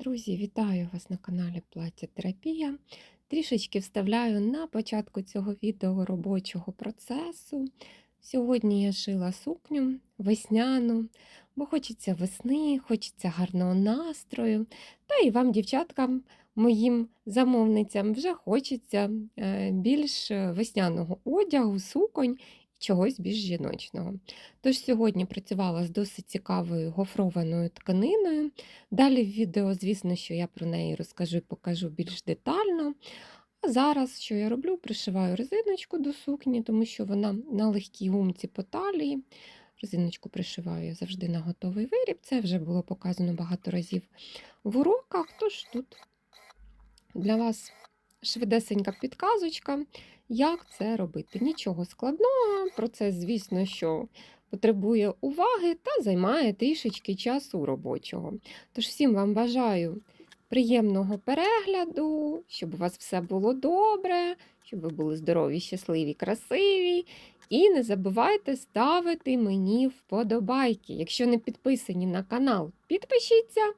Друзі, вітаю вас на каналі Плаття Терапія. Трішечки вставляю на початку цього відео робочого процесу. Сьогодні я шила сукню весняну, бо хочеться весни, хочеться гарного настрою. Та і вам, дівчаткам, моїм замовницям, вже хочеться е, більш весняного одягу, суконь чогось більш жіночного. Тож сьогодні працювала з досить цікавою гофрованою тканиною. Далі в відео, звісно, що я про неї розкажу і покажу більш детально. А зараз, що я роблю, пришиваю резиночку до сукні, тому що вона на легкій гумці по талії. Резиночку пришиваю я завжди на готовий виріб. Це вже було показано багато разів в уроках. Тож тут для вас швидесенька підказочка, як це робити. Нічого складного, процес, звісно, що потребує уваги та займає трішечки часу робочого. Тож всім вам бажаю приємного перегляду, щоб у вас все було добре, щоб ви були здорові, щасливі, красиві. І не забувайте ставити мені вподобайки. Якщо не підписані на канал, підпишіться.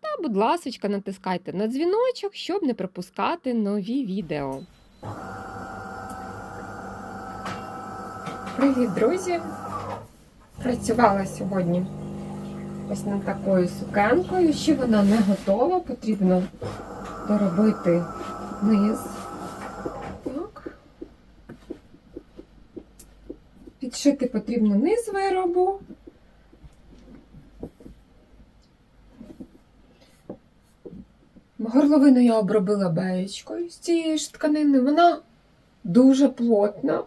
Та, будь ласка, натискайте на дзвіночок, щоб не пропускати нові відео. Привіт, друзі! Працювала сьогодні ось над такою сукенкою. Ще вона не готова, потрібно доробити низ. Так. Підшити потрібно низ виробу. Горловину я обробила беєчкою з цієї ж тканини. Вона дуже плотна.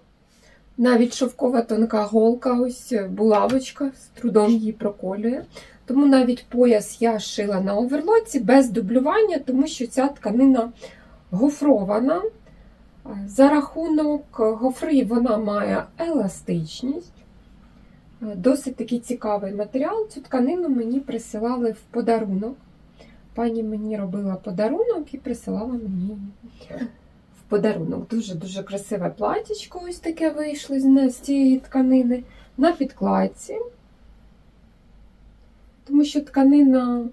Навіть шовкова тонка голка, ось булавочка, з трудом її проколює. Тому навіть пояс я шила на оверлоці без дублювання, тому що ця тканина гофрована. За рахунок гофри вона має еластичність. Досить такий цікавий матеріал. Цю тканину мені присилали в подарунок. Пані мені робила подарунок і присилала мені в подарунок. Дуже-дуже красиве платічко ось таке вийшло з цієї тканини на підкладці. Тому що тканина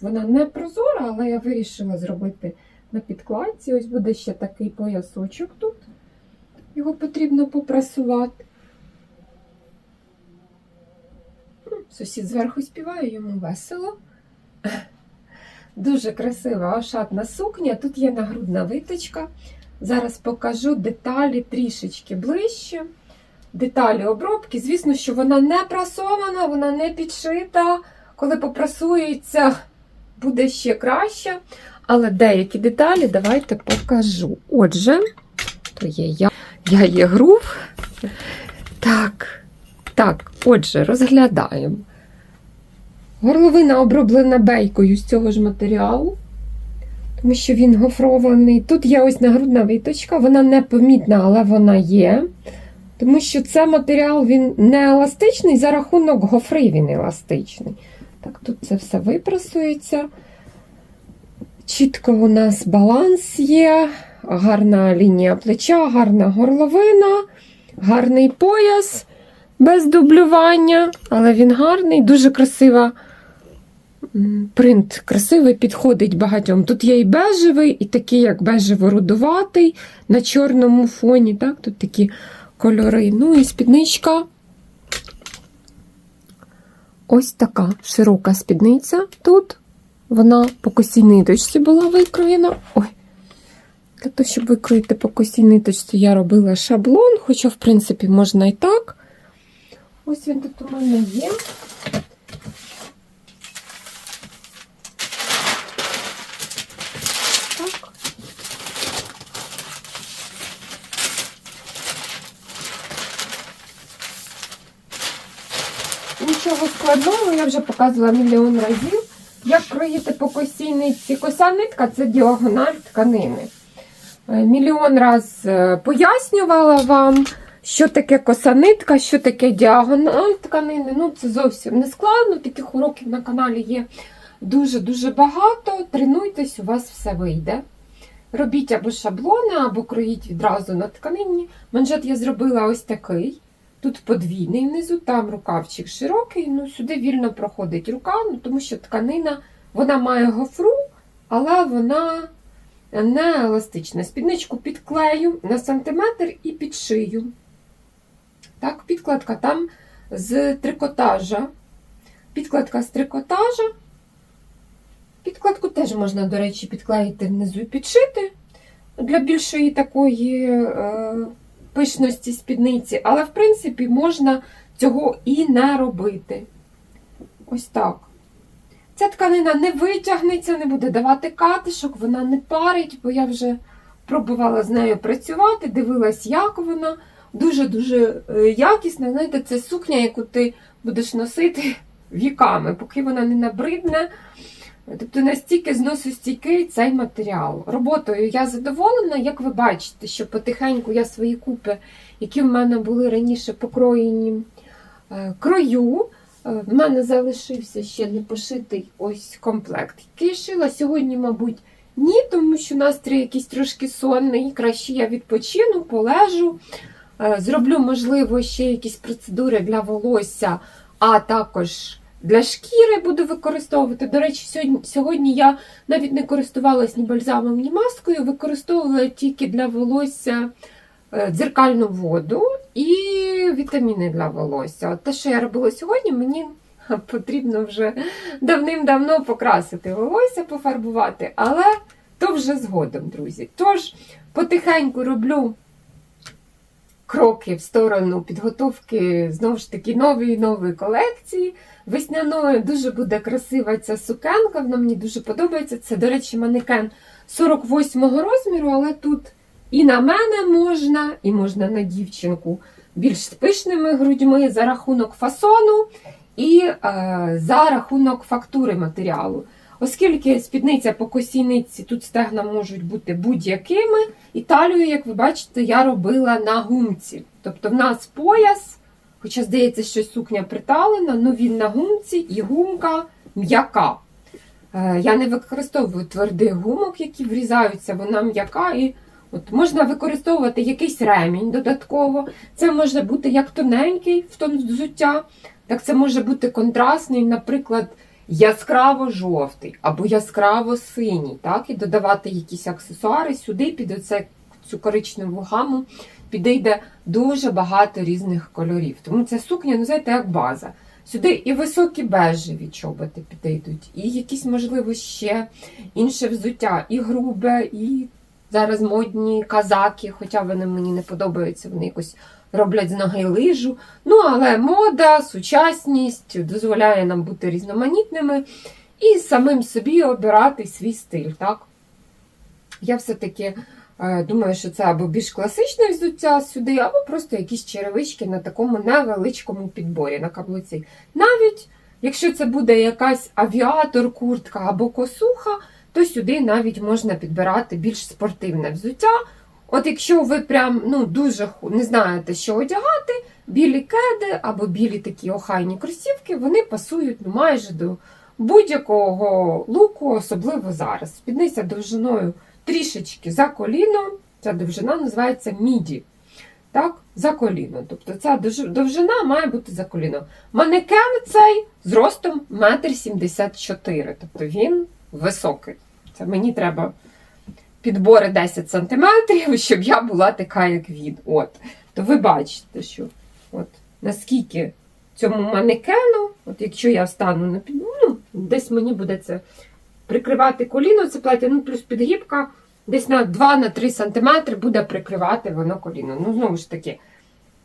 вона не прозора, але я вирішила зробити на підкладці. Ось буде ще такий поясочок тут. Його потрібно попрасувати. Сусід зверху співає, йому весело. Дуже красива ошатна сукня. Тут є нагрудна виточка. Зараз покажу деталі трішечки ближче. Деталі обробки. Звісно, що вона не прасована, вона не підшита. Коли попрасується, буде ще краще. Але деякі деталі давайте покажу. Отже, то є я, я є грув. Так, так, отже, розглядаємо. Горловина оброблена бейкою з цього ж матеріалу, тому що він гофрований. Тут є ось нагрудна виточка, вона непомітна, але вона є. Тому що це матеріал він не еластичний, за рахунок гофри він еластичний. Так, тут це все випрасується. Чітко у нас баланс є, гарна лінія плеча, гарна горловина, гарний пояс без дублювання, але він гарний, дуже красива. Принт красивий, підходить багатьом. Тут є і бежевий, і такий, як бежево-рудуватий на чорному фоні. Так? Тут такі кольори. Ну і спідничка. Ось така широка спідниця тут. Вона по косій ниточці була викроєна. Ой, Для того, щоб викроїти по косій ниточці, я робила шаблон, хоча, в принципі, можна і так. Ось він тут у мене є. Нічого складного, я вже показувала мільйон разів. Як кроїти по косій нитці? Кося нитка це діагональ тканини. Е, Мільйон раз е, пояснювала вам, що таке коса нитка, що таке діагональ тканини. Ну, це зовсім не складно. Таких уроків на каналі є дуже-дуже багато. Тренуйтесь, у вас все вийде. Робіть або шаблони, або кроїть відразу на тканині. Манжет я зробила ось такий. Тут подвійний внизу, там рукавчик широкий, ну сюди вільно проходить рука, ну, тому що тканина вона має гофру, але вона не еластична. Спідничку підклею на сантиметр і підшию. Так, підкладка там з трикотажа. Підкладка з трикотажа. Підкладку теж можна, до речі, підклеїти внизу і підшити для більшої такої е, пишності спідниці, але, в принципі, можна цього і не робити. Ось так. Ця тканина не витягнеться, не буде давати катишок, вона не парить, бо я вже пробувала з нею працювати, дивилась, як вона. Дуже-дуже е, якісна. Знаєте, це сукня, яку ти будеш носити віками, поки вона не набридне. Тобто настільки зносостійкий цей матеріал. Роботою я задоволена, як ви бачите, що потихеньку я свої купи, які в мене були раніше покроєні е, крою. Е, В мене залишився ще не пошитий ось комплект, який шила. Сьогодні, мабуть, ні, тому що настрій якийсь трошки сонний. Краще я відпочину, полежу. Е, Зроблю, можливо, ще якісь процедури для волосся, а також для шкіри буду використовувати. До речі, сьогодні, я навіть не користувалась ні бальзамом, ні маскою, використовувала тільки для волосся е, дзеркальну воду і вітаміни для волосся. От те, що я робила сьогодні, мені потрібно вже давним-давно покрасити волосся, пофарбувати, але то вже згодом, друзі. Тож потихеньку роблю кроки в сторону підготовки знову ж таки нової нової колекції. Весняною дуже буде красива ця сукенка, вона мені дуже подобається. Це, до речі, манекен 48-го розміру, але тут і на мене можна, і можна на дівчинку більш з пишними грудьми за рахунок фасону і е, за рахунок фактури матеріалу. Оскільки спідниця по косійниці, тут стегна можуть бути будь-якими, і талію, як ви бачите, я робила на гумці. Тобто в нас пояс, хоча здається, що сукня приталена, але він на гумці і гумка м'яка. Е, Я не використовую твердих гумок, які врізаються, вона м'яка. і От Можна використовувати якийсь ремінь додатково. Це може бути як тоненький в тон взуття, так це може бути контрастний, наприклад, яскраво-жовтий або яскраво-синій. Так? І додавати якісь аксесуари сюди під оце, цю коричневу гаму підійде дуже багато різних кольорів. Тому ця сукня, ну знаєте, як база. Сюди і високі бежеві чоботи підійдуть, і якісь, можливо, ще інше взуття, і грубе, і зараз модні казаки, хоча вони мені не подобаються, вони якось роблять з ноги лижу. Ну, але мода, сучасність дозволяє нам бути різноманітними і самим собі обирати свій стиль. так? Я все-таки е, думаю, що це або більш класичне взуття сюди, або просто якісь черевички на такому невеличкому підборі на каблуці. Навіть якщо це буде якась авіатор, куртка або косуха, то сюди навіть можна підбирати більш спортивне взуття. От якщо ви прям ну, дуже не знаєте, що одягати, білі кеди або білі такі охайні кросівки, вони пасують ну, майже до будь-якого луку, особливо зараз. Спідниця довжиною трішечки за коліно. Ця довжина називається міді. Так, за коліно. Тобто ця довжина має бути за коліно. Манекен цей з ростом 1,74 м. Тобто він високий. Це мені треба підбори 10 см, щоб я була така, як він. От. То ви бачите, що от, наскільки цьому манекену, от якщо я встану на під... ну, десь мені буде це прикривати коліно, це плаття, ну плюс підгібка, десь на 2-3 см буде прикривати воно коліно. Ну, знову ж таки,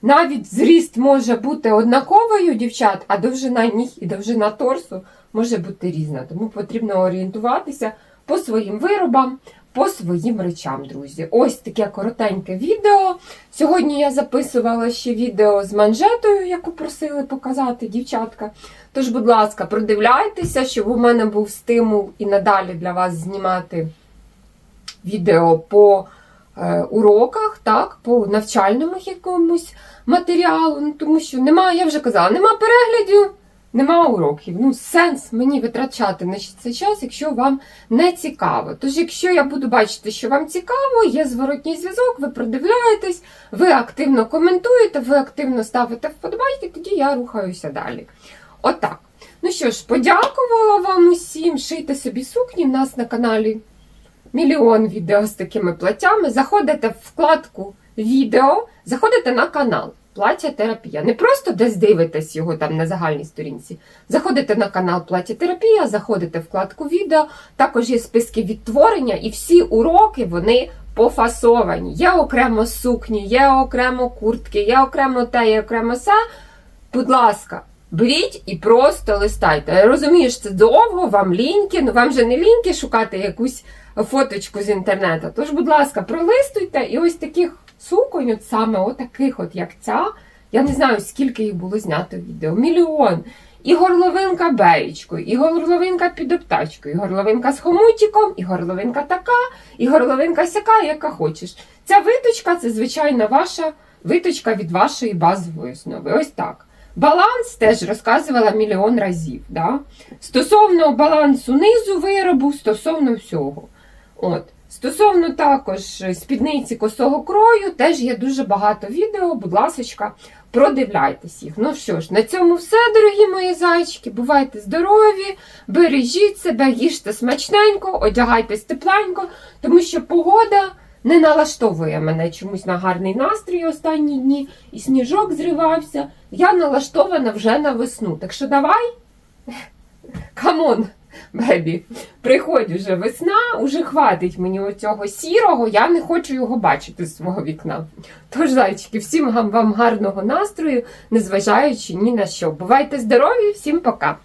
навіть зріст може бути однаковою, дівчат, а довжина ніг і довжина торсу може бути різна. Тому потрібно орієнтуватися по своїм виробам, по своїм речам, друзі. Ось таке коротеньке відео. Сьогодні я записувала ще відео з манжетою, яку просили показати дівчатка. Тож, будь ласка, продивляйтеся, щоб у мене був стимул і надалі для вас знімати відео по е, уроках, так, по навчальному якомусь матеріалу. Ну, тому що немає, я вже казала, нема переглядів, нема уроків. Ну, сенс мені витрачати на цей час, якщо вам не цікаво. Тож, якщо я буду бачити, що вам цікаво, є зворотній зв'язок, ви продивляєтесь, ви активно коментуєте, ви активно ставите вподобайки, тоді я рухаюся далі. Отак. Ну що ж, подякувала вам усім. Шийте собі сукні. У нас на каналі мільйон відео з такими платтями. Заходите в вкладку відео, заходите на канал Плаття терапія. Не просто десь дивитесь його там на загальній сторінці. Заходите на канал Плаття терапія, заходите в вкладку відео. Також є списки відтворення, і всі уроки вони пофасовані. Є окремо сукні, є окремо куртки, є окремо те, є окремо все. Будь ласка, беріть і просто листайте. Що це довго, вам ліньки, ну вам же не ліньки шукати якусь фоточку з інтернету. Тож, будь ласка, пролистуйте і ось таких суконь, от саме отаких, от як ця. Я не знаю, скільки їх було знято відео. Мільйон. І горловинка беєчкою, і горловинка під обтачкою, і горловинка з хомутиком, і горловинка така, і горловинка сяка, яка хочеш. Ця виточка це звичайна ваша виточка від вашої базової основи. Ось так. Баланс теж розказувала мільйон разів. Да? Стосовно балансу низу виробу, стосовно всього. От. Стосовно також спідниці косого крою, теж є дуже багато відео, будь ласка, продивляйтесь їх. Ну що ж, на цьому все, дорогі мої зайчики. Бувайте здорові, бережіть себе, їжте смачненько, одягайтесь тепленько, тому що погода не налаштовує мене чомусь на гарний настрій останні дні, і сніжок зривався. Я налаштована вже на весну. Так що давай, камон, бебі, приходь уже весна, уже хватить мені оцього сірого, я не хочу його бачити з свого вікна. Тож, зайчики, всім вам гарного настрою, незважаючи ні на що. Бувайте здорові, всім пока!